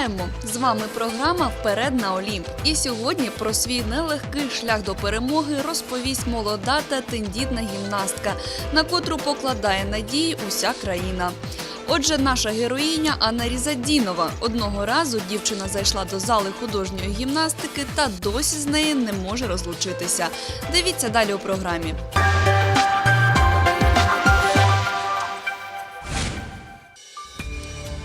Вітаємо! З вами програма Вперед на Олімп. І сьогодні про свій нелегкий шлях до перемоги розповість молода та тендітна гімнастка, на котру покладає надії уся країна. Отже, наша героїня Анна Різадінова. Одного разу дівчина зайшла до зали художньої гімнастики та досі з неї не може розлучитися. Дивіться далі у програмі.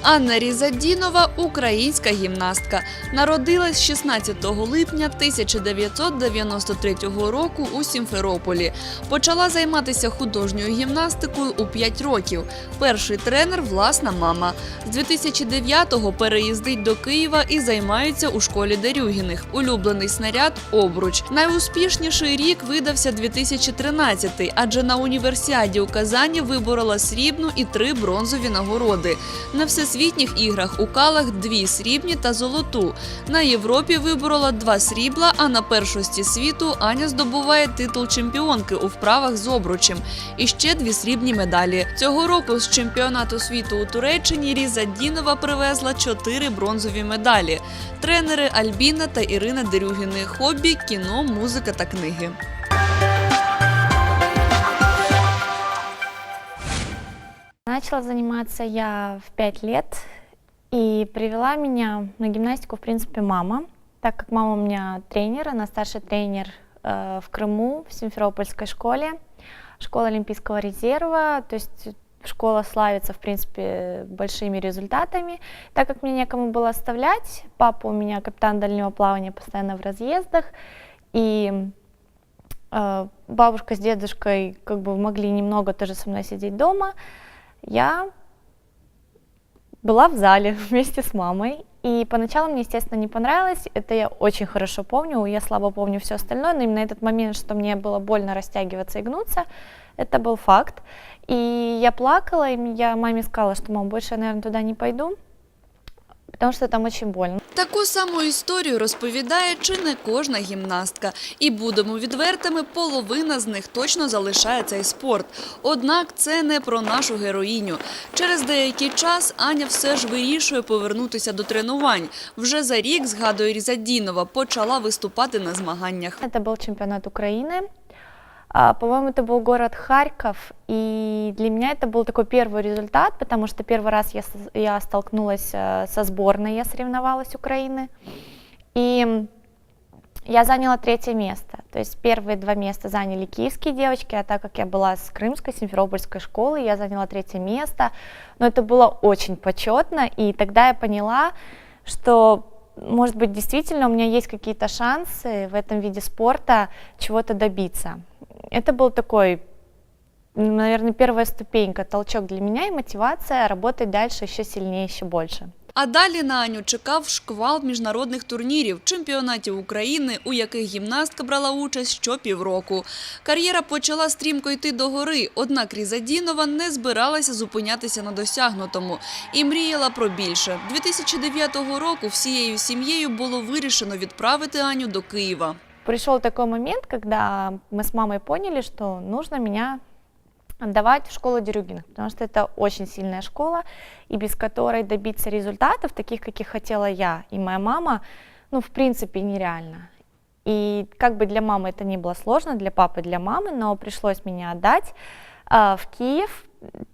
Анна Різадінова українська гімнастка. Народилась 16 липня 1993 року у Сімферополі. Почала займатися художньою гімнастикою у 5 років. Перший тренер власна мама. З 2009-го переїздить до Києва і займається у школі Дерюгіних. Улюблений снаряд обруч. Найуспішніший рік видався 2013, адже на універсіаді у Казані виборола срібну і три бронзові нагороди. На всесвітніх іграх у калах дві срібні та золоту. На Європі виборола два срібла, а на першості світу Аня здобуває титул чемпіонки у вправах з обручем і ще дві срібні медалі. Цього року з чемпіонату світу у Туреччині Різа Дінова привезла чотири бронзові медалі. Тренери Альбіна та Ірина Дерюгіни. Хобі, кіно, музика та книги. Начала заниматься я в 5 лет, и привела меня на гимнастику, в принципе, мама, так как мама у меня тренер, она старший тренер э, в Крыму, в Симферопольской школе, школа Олимпийского резерва, то есть школа славится, в принципе, большими результатами. Так как мне некому было оставлять, папа у меня капитан дальнего плавания постоянно в разъездах, и э, бабушка с дедушкой как бы могли немного тоже со мной сидеть дома, я была в зале вместе с мамой. И поначалу мне, естественно, не понравилось. Это я очень хорошо помню. Я слабо помню все остальное, но именно этот момент, что мне было больно растягиваться и гнуться, это был факт. И я плакала, и я маме сказала, что, мам, больше я, наверное, туда не пойду, потому что там очень больно. Таку саму історію розповідає чи не кожна гімнастка. І будемо відвертими, половина з них точно залишає цей спорт. Однак це не про нашу героїню. Через деякий час Аня все ж вирішує повернутися до тренувань. Вже за рік, згадує Різадінова, почала виступати на змаганнях. Это был чемпионат Украины. А, По-моему, это был город Харьков, и для меня это был такой первый результат, потому что первый раз я, я столкнулась э, со сборной, я соревновалась Украины, и я заняла третье место. То есть первые два места заняли киевские девочки, а так как я была с крымской, симферопольской школы, я заняла третье место. Но это было очень почетно, и тогда я поняла, что, может быть, действительно у меня есть какие-то шансы в этом виде спорта чего-то добиться. Это был такой, наверное, первая ступенька, толчок для меня и мотивация работать дальше еще сильнее, еще больше. А далі на Аню чекав шквал міжнародних турнірів, чемпіонатів України, у яких гімнастка брала участь щопівроку. Кар'єра почала стрімко йти догори, однак Різадінова не збиралася зупинятися на досягнутому і мріяла про більше. 2009 року всією сім'єю було вирішено відправити Аню до Києва. Пришел такой момент, когда мы с мамой поняли, что нужно меня отдавать в школу Дерюгиных, потому что это очень сильная школа, и без которой добиться результатов, таких, каких хотела я и моя мама, ну, в принципе, нереально. И как бы для мамы это не было сложно, для папы, для мамы, но пришлось меня отдать а, в Киев.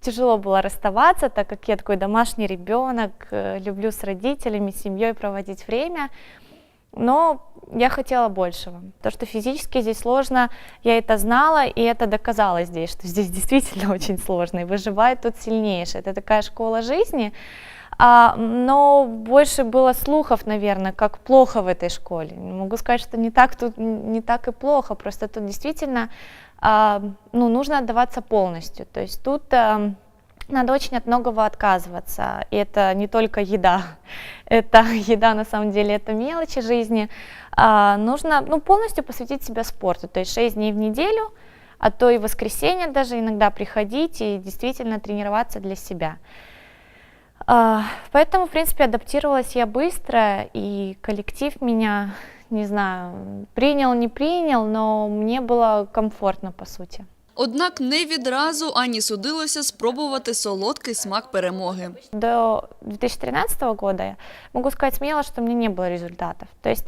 Тяжело было расставаться, так как я такой домашний ребенок, э, люблю с родителями, с семьей проводить время. Но я хотела большего. То, что физически здесь сложно, я это знала, и это доказала здесь, что здесь действительно очень сложно, и выживает тут сильнейший. Это такая школа жизни. А, но больше было слухов, наверное, как плохо в этой школе. Не Могу сказать, что не так тут не так и плохо, просто тут действительно а, ну, нужно отдаваться полностью. То есть тут а, надо очень от многого отказываться. И это не только еда. Это еда, на самом деле, это мелочи жизни. А, нужно ну, полностью посвятить себя спорту. То есть 6 дней в неделю, а то и воскресенье даже иногда приходить и действительно тренироваться для себя. А, Поэтому, в принципе, адаптировалась я быстро, и коллектив меня, не знаю, принял, не принял, но мне было комфортно, по сути. Однак не відразу Ані судилося спробувати солодкий смак перемоги. До 2013 года я могу сказать смело, что у меня не было результатов. То есть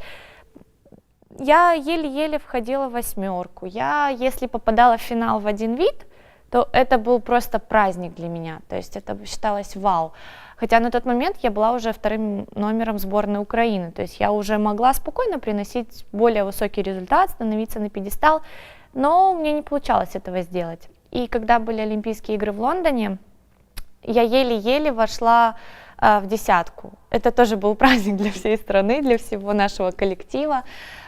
я еле-еле входила в восьмерку. Я, если попадала в финал в один вид, то это был просто праздник для меня. То есть это считалось вау. Хотя на тот момент я была уже вторым номером сборной Украины. То есть я уже могла спокойно приносить более высокий результат, становиться на пьедестал. Но у меня не получалось этого сделать. И когда были Олимпийские игры в Лондоне, я еле-еле вошла а, в десятку. Это тоже был праздник для всей страны, для всего нашего коллектива.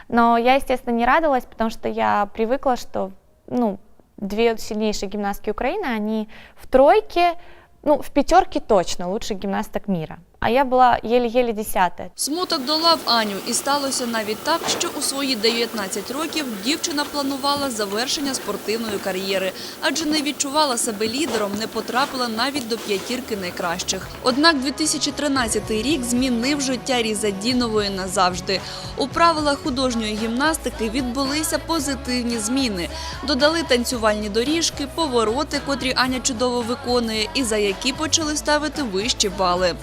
Но я, естественно, не радовалась, потому что я привыкла, что ну, две сильнейшие гимнастки Украины, они в тройке, ну, в пятерке точно лучших гимнасток мира. А я была еле-еле десятая. Смуток долав Аню, і сталося навіть так, що у свої 19 років дівчина планувала завершення спортивної кар'єри, адже не відчувала себе лідером, не потрапила навіть до п'ятірки найкращих. Однак 2013 рік змінив життя Різадінової назавжди. У правилах художньої гімнастики відбулися позитивні зміни. Додали танцювальні доріжки, повороти, котрі Аня чудово виконує, і за які почали ставити вищі бали.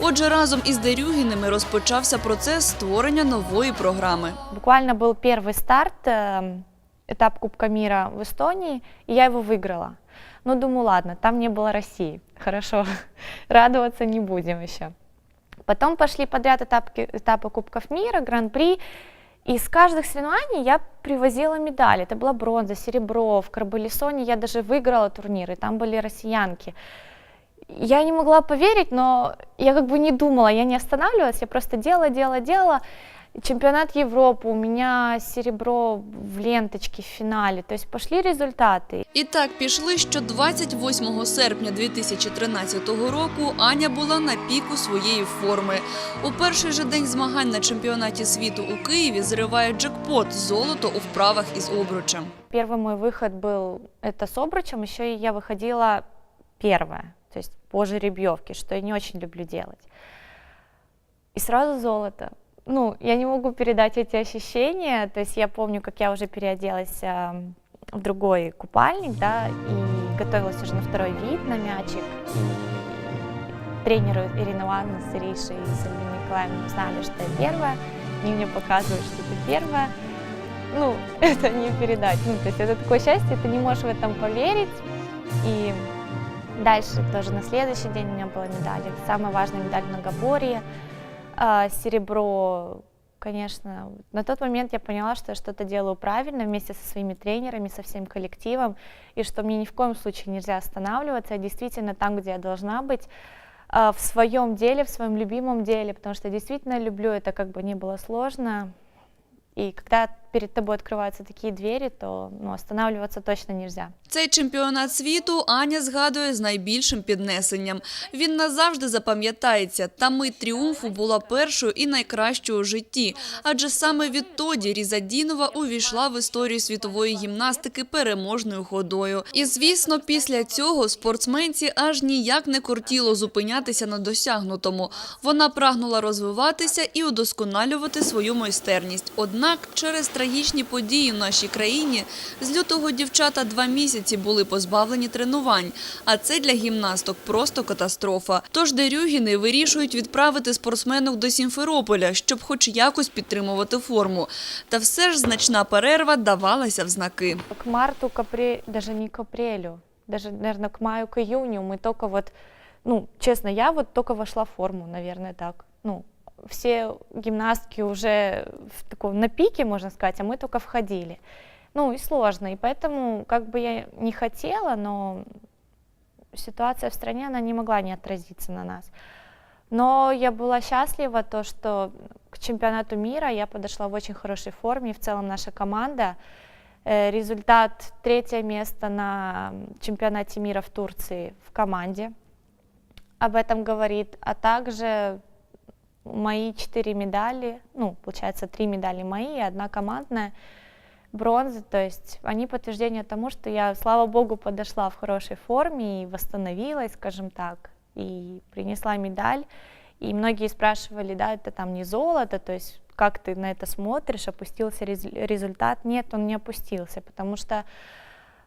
Отже, разом із Дерюгіними розпочався процес створення нової програми. Буквально был первый старт, эм, этап Кубка мира в Эстонии, и я его выиграла. Ну, думаю, ладно, там не было России. Хорошо, радоваться не будем еще. Потом пошли подряд этапки, этапы Кубков мира, Гран-при. И с каждых соревнований я привозила медали. Это была бронза, серебро. В Карбалисоне я даже выиграла турниры, там были россиянки. Я не могла поверить, но я как бы не думала, я не останавливалась, я просто делала, делала, делала. Чемпионат Европы, у меня серебро в ленточке в финале, то есть пошли результаты. І так пішли, що 28 серпня 2013 року Аня була на піку своєї форми. У перший же день змагань на чемпіонаті світу у Києві зриває джекпот золото у вправах із обручем. Первый мой выход был это с обручем, еще и я выходила первая, То есть по жеребьевке, что я не очень люблю делать. И сразу золото. Ну, я не могу передать эти ощущения, то есть я помню, как я уже переоделась эм, в другой купальник, да, и готовилась уже на второй вид на мячик. Тренеры Ирина Ивановна с Иришей и с Альбиной Николаевной знали, что я первая, они мне показывают, что ты первая. Ну, это не передать. Ну, то есть это такое счастье, ты не можешь в этом поверить. И дальше тоже на следующий день у меня была медаль. Это самая важная медаль многоборье. А, серебро, конечно, на тот момент я поняла, что я что-то делаю правильно вместе со своими тренерами, со всем коллективом, и что мне ни в коем случае нельзя останавливаться, я действительно там, где я должна быть, а, в своем деле, в своем любимом деле, потому что я действительно люблю это, как бы ни было сложно. И когда перед тобой открываются такие двери, то ну, останавливаться точно нельзя. Цей чемпіонат світу Аня згадує з найбільшим піднесенням. Він назавжди запам'ятається. Та мить тріумфу була першою і найкращою у житті. Адже саме відтоді Різадінова увійшла в історію світової гімнастики переможною ходою. І звісно, після цього спортсменці аж ніяк не кортіло зупинятися на досягнутому. Вона прагнула розвиватися і удосконалювати свою майстерність. Однак через трагічні події в нашій країні з лютого дівчата два місяці були позбавлені тренувань. А це для гімнасток просто катастрофа. Тож Дерюгіни вирішують відправити спортсменок до Сімферополя, щоб хоч якось підтримувати форму. Та все ж значна перерва давалася в знаки. К марту, к апрелю, даже не к апрелю, наверное, к маю, к июню мы только вот, ну, честно, я вот только вошла в форму, наверное, так. Ну, все гимнастки уже в таком, на пике, можно сказать, а мы только входили. Ну, и сложно, и поэтому, как бы я не хотела, но ситуация в стране, она не могла не отразиться на нас. Но я была счастлива, то, что к чемпионату мира я подошла в очень хорошей форме, в целом наша команда. Э, Результат третье место на чемпионате мира в Турции в команде об этом говорит, а также мои четыре медали, ну, получается, три медали мои и одна командная, бронза, то есть они подтверждение тому, что я, слава богу, подошла в хорошей форме и восстановилась, скажем так, и принесла медаль. И многие спрашивали, да, это там не золото, то есть как ты на это смотришь, опустился рез- результат? Нет, он не опустился, потому что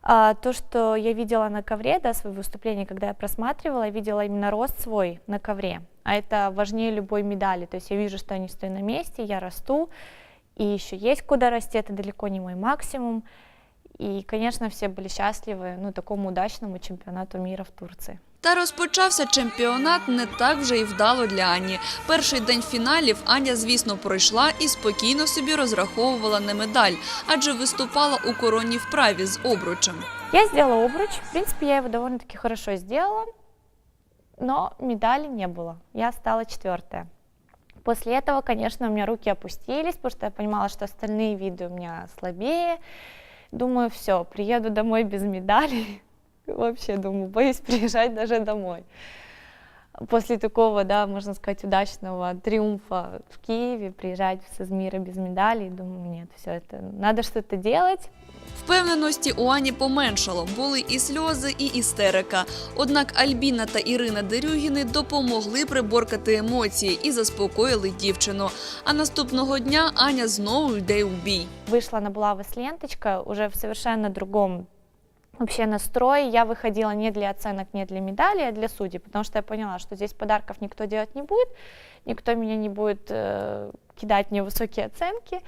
А, то, что я видела на ковре, да, свои выступления, когда я просматривала, я видела именно рост свой на ковре. А это важнее любой медали. То есть я вижу, что я не стою на месте, я расту, и еще есть куда расти, это далеко не мой максимум. И, конечно, все были счастливы ну, такому удачному чемпионату мира в Турции. Та розпочався чемпіонат не так вже й вдало для Ані. Перший день фіналів Аня, звісно, пройшла і спокійно собі розраховувала на медаль, адже виступала у коронній вправі з обручем. Я сделала обруч, в принципе, я его довольно-таки хорошо сделала, но медали не было. Я стала четвертая. После этого, конечно, у меня руки опустились, потому что я понимала, что остальные виды у меня слабее. Думаю, все, приеду домой без медалей. Вообще, думаю, боюсь приезжать даже домой. После такого, да, можно сказать, удачного триумфа в Киеве, приезжать с мира без медалей, думаю, нет, все это, надо что-то делать. Впевненості у Ані поменшало, були і сльози, і істерика. Однак Альбіна та Ірина Дерюгіни допомогли приборкати емоції і заспокоїли дівчину. А наступного дня Аня знову йде у бій. Вышла на булавы ленточка уже в совершенно другом вообще настрой. Я выходила не для оценок, не для медали, а для судей, потому что я поняла, что здесь подарков никто делать не будет, никто меня не будет э, кидать мне высокие оценки,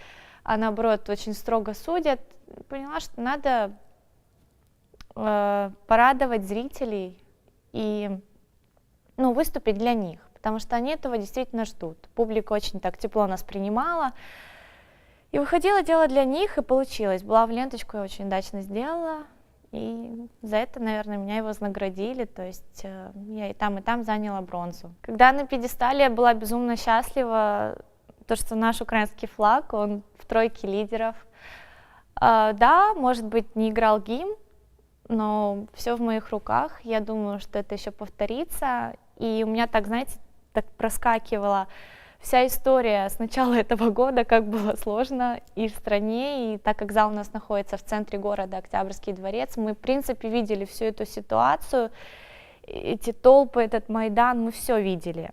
а наоборот очень строго судят. Поняла, что надо э, порадовать зрителей и ну, выступить для них, потому что они этого действительно ждут. Публика очень так тепло нас принимала. И выходила, делала для них, и получилось. Была в ленточку, я очень удачно сделала. И за это, наверное, меня и вознаградили. То есть э, я и там, и там заняла бронзу. Когда на пьедестале я была безумно счастлива, то, что наш украинский флаг, он в тройке лидеров. А, да, может быть, не играл гимн, но все в моих руках. Я думаю, что это еще повторится. И у меня так, знаете, так проскакивала вся история с начала этого года, как было сложно и в стране, и так как зал у нас находится в центре города, Октябрьский дворец, мы, в принципе, видели всю эту ситуацию, эти толпы, этот Майдан, мы все видели.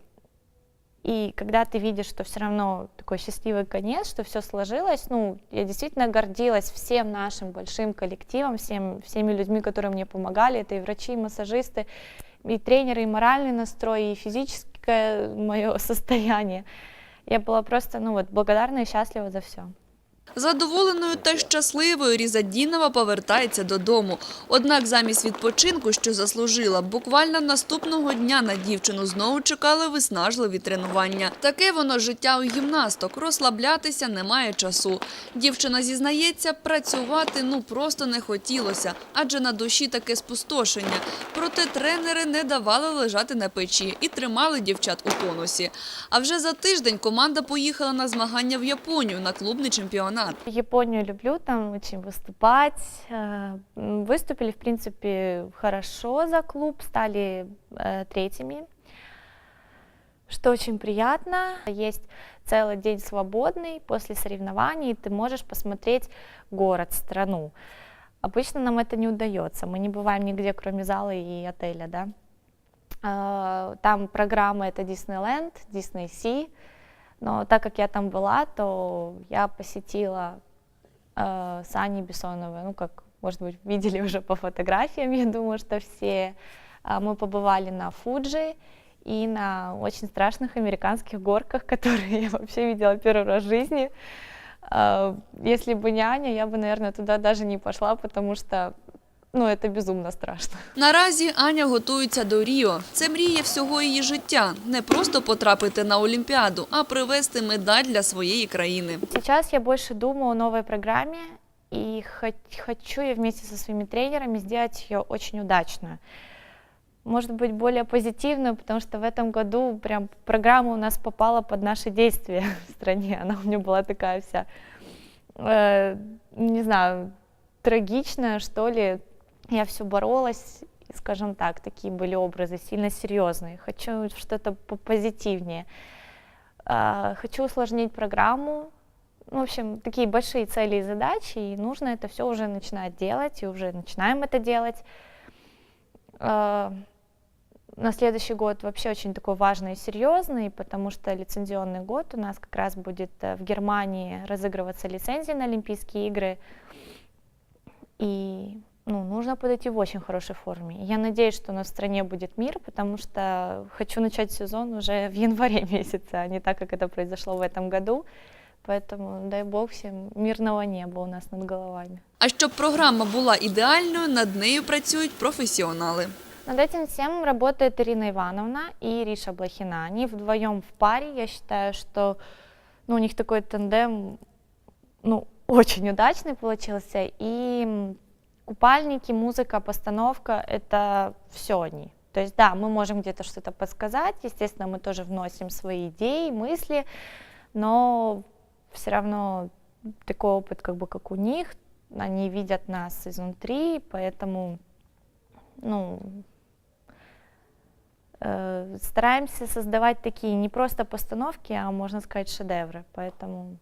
И когда ты видишь, что все равно такой счастливый конец, что все сложилось, ну, я действительно гордилась всем нашим большим коллективом, всем, всеми людьми, которые мне помогали, это и врачи, и массажисты, и тренеры, и моральный настрой, и физическое мое состояние. Я была просто, ну вот, благодарна и счастлива за все. Задоволеною та щасливою Різадінова повертається додому. Однак замість відпочинку, що заслужила, буквально наступного дня на дівчину знову чекали виснажливі тренування. Таке воно життя у гімнасток. Розслаблятися немає часу. Дівчина зізнається, працювати ну просто не хотілося, адже на душі таке спустошення. Проте тренери не давали лежати на печі і тримали дівчат у тонусі. А вже за тиждень команда поїхала на змагання в Японію на клубний чемпіонат. Японию люблю, там очень выступать. Э, Выступили, в принципе, хорошо за клуб, стали э, третьими, что очень приятно. Есть целый день свободный после соревнований, ты можешь посмотреть город, страну. Обычно нам это не удается, мы не бываем нигде, кроме зала и отеля, да. А, Там программа это Диснейленд, Дисней Си, но так как я там была, то я посетила э, с Аней Бессоновой, ну, как, может быть, видели уже по фотографиям, я думаю, что все. А, Мы побывали на Фуджи и на очень страшных американских горках, которые я вообще видела первый раз в жизни. А, Если бы не Аня, я бы, наверное, туда даже не пошла, потому что, ну, это безумно страшно. Наразі Аня готується до Ріо. Це мрія всього її життя. Не просто потрапити на Олімпіаду, а привезти медаль для своєї країни. Сейчас я больше думаю о новой программе и хот- хочу я вместе со своими тренерами сделать ее очень удачную. Может быть, более позитивную, потому что в этом году прям программа у нас попала под наши действия в стране. Она у меня была такая вся, э, не знаю, трагичная, что ли. Я все боролась, скажем так, такие были образы сильно серьезные. Хочу что-то попозитивнее. А, Хочу усложнить программу, ну, в общем, такие большие цели и задачи, и нужно это все уже начинать делать, и уже начинаем это делать. А, На следующий год вообще очень такой важный и серьезный, потому что лицензионный год у нас как раз будет э, в Германии разыгрываться лицензия на Олимпийские игры. И ну, нужно подойти в очень хорошей форме. И Я надеюсь, что у нас в стране будет мир, потому что хочу начать сезон уже в январе месяце, а не так, как это произошло в этом году. Поэтому дай бог всем мирного неба у нас над головами. А щоб програма була ідеальною, над нею працюють професіонали. Над этим всем работает Ирина Ивановна и Ириша Блохина. Они вдвоем в паре. Я считаю, что ну, у них такой тандем ну, очень удачный получился. И м, купальники, музыка, постановка — это все они. То есть, да, мы можем где-то что-то подсказать, естественно, мы тоже вносим свои идеи, мысли, но все равно такой опыт, как бы как у них, они видят нас изнутри, поэтому, ну, э, стараемся создавать такие не просто постановки, а можно сказать шедевры, поэтому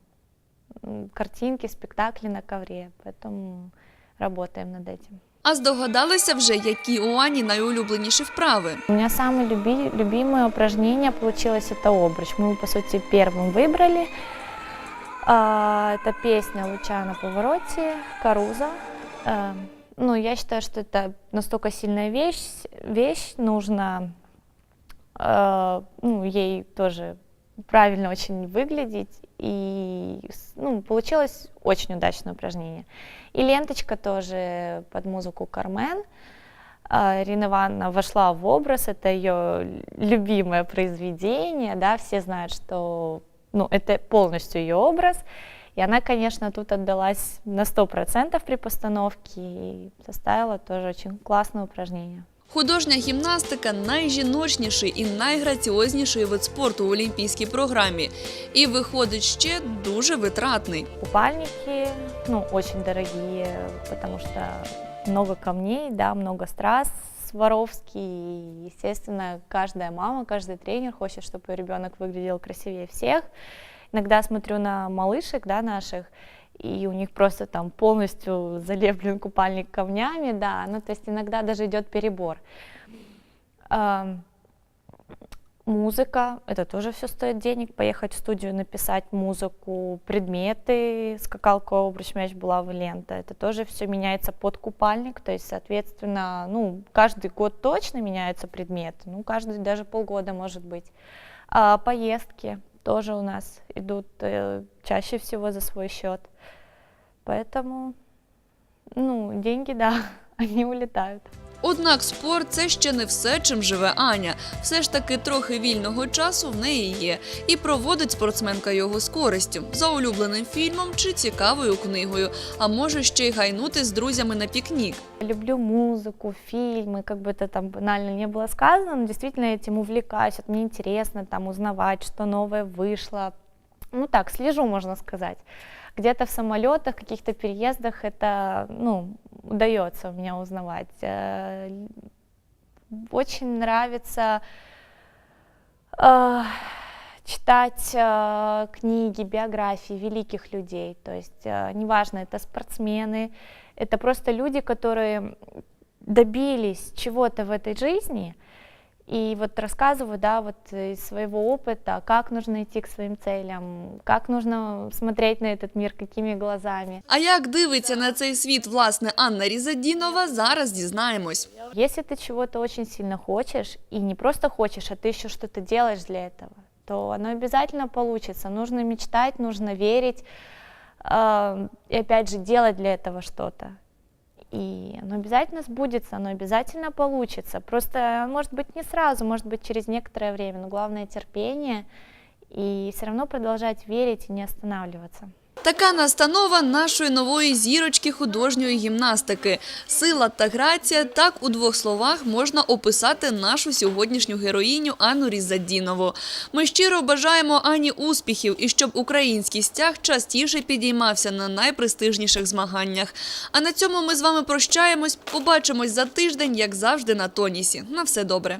картинки, спектакли на ковре, поэтому работаем над этим. А здогадалися вже, які у Ані найулюбленіші вправи. У меня самое люби- любимое упражнение получилось это обруч. Мы его, по сути, первым выбрали. А, Это песня «Луча на повороте», «Каруза». А, Ну, я считаю, что это настолько сильная вещь, вещь нужно а, ну, ей тоже правильно очень выглядеть. И ну, получилось очень удачное упражнение. И ленточка тоже под музыку Кармен. А, Ирина Ивановна вошла в образ, это ее любимое произведение, да, все знают, что ну, это полностью ее образ. И она, конечно, тут отдалась на 100% при постановке и составила тоже очень классное упражнение. Художня гімнастика найжіночніший і найграціозніший вид спорту у олімпійській програмі. І виходить ще дуже витратний. Купальники, ну, очень дорогие, потому что много камней, да, много страз, Сваровский, и, естественно, каждая мама, каждый тренер хочет, чтобы ее ребенок выглядел красивее всех. Иногда смотрю на малышек, да, наших, и у них просто там полностью залеплен купальник камнями, да, ну, то есть иногда даже идет перебор. Музыка, это тоже все стоит денег. Поехать в студию, написать музыку, предметы, скакалка, обруч, мяч, булава, лента. Это тоже все меняется под купальник. То есть, соответственно, ну, каждый год точно меняются предметы. Ну, каждый даже полгода может быть. А поездки тоже у нас идут э, чаще всего за свой счет. Поэтому, ну, деньги, да, они улетают. Однак спорт це ще не все, чим живе Аня. Все ж таки трохи вільного часу в неї є, і проводить спортсменка його з користю за улюбленим фільмом чи цікавою книгою. А може ще й гайнути з друзями на пікнік. Люблю музыку, фильмы, как бы это там банально не было сказано, но действительно этим увлекаюсь, вот мне интересно там узнавать, что новое вышло. Ну так, слежу, можно сказать. Где-то в самолетах, каких-то переездах это, ну, удается у меня узнавать. Э, Очень нравится э, читать э, книги, биографии великих людей. То есть, э, неважно, это спортсмены, это просто люди, которые добились чего-то в этой жизни, и вот рассказываю, да, вот из своего опыта, как нужно идти к своим целям, как нужно смотреть на этот мир, какими глазами. А як дивиться на цей світ власне Анна Різадінова, зараз дізнаємось. Если ты чего-то очень сильно хочешь, и не просто хочешь, а ты еще что-то делаешь для этого, то оно обязательно получится. Нужно мечтать, нужно верить, э, и опять же делать для этого что-то. И оно обязательно сбудется, оно обязательно получится. Просто, может быть, не сразу, может быть, через некоторое время, но главное терпение и все равно продолжать верить и не останавливаться. Така настанова нашої нової зірочки художньої гімнастики. Сила та грація так у двох словах можна описати нашу сьогоднішню героїню Анну Різадінову. Ми щиро бажаємо Ані успіхів і щоб український стяг частіше підіймався на найпрестижніших змаганнях. А на цьому ми з вами прощаємось. Побачимось за тиждень, як завжди, на тонісі. На все добре.